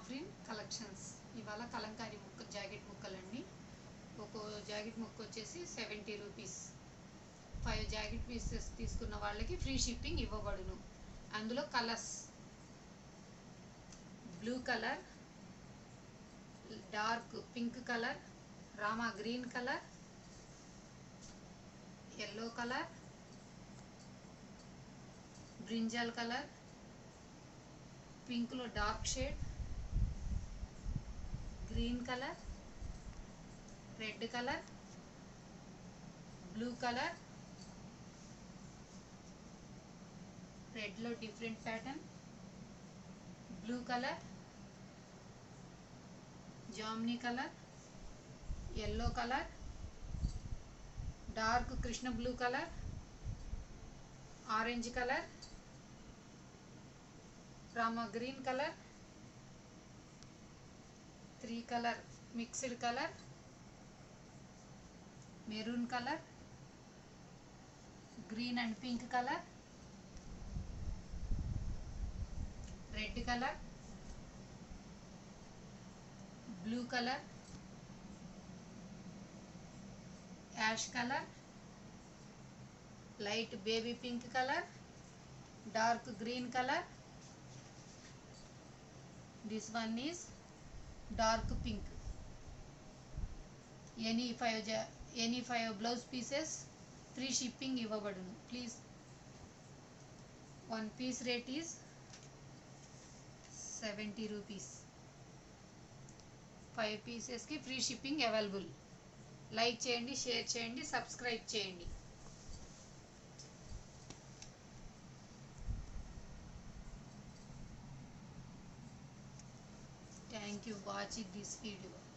Afrin collections. ఇవాళ కలంకారీ ముక్క jacket ముక్కలండి ఒక్కో జాకెట్ ముక్క వచ్చేసి seventy rupees. Five jacket pieces తీసుకున్న వాళ్ళకి ఫ్రీ షిప్పింగ్ ఇవ్వబడును. అందులో colours. Blue colour dark pink colour Rama green colour yellow colour brinjal colour పింక్లో dark shade green colour red colour blue colour రెడ్లో different pattern blue colour జామ్నీ colour yellow colour dark Krishna blue colour orange colour Rama green colour three colour mixed colour maroon colour green and pink colour red colour blue colour ash colour light baby pink colour dark green colour. This one is dark pink any five జా any five blouse pieces free shipping ఇవ్వబడును. Please one piece rate is seventy rupees five పీసెస్కి free shipping available like చేయండి share చేయండి subscribe చేయండి. Thank you watching this video.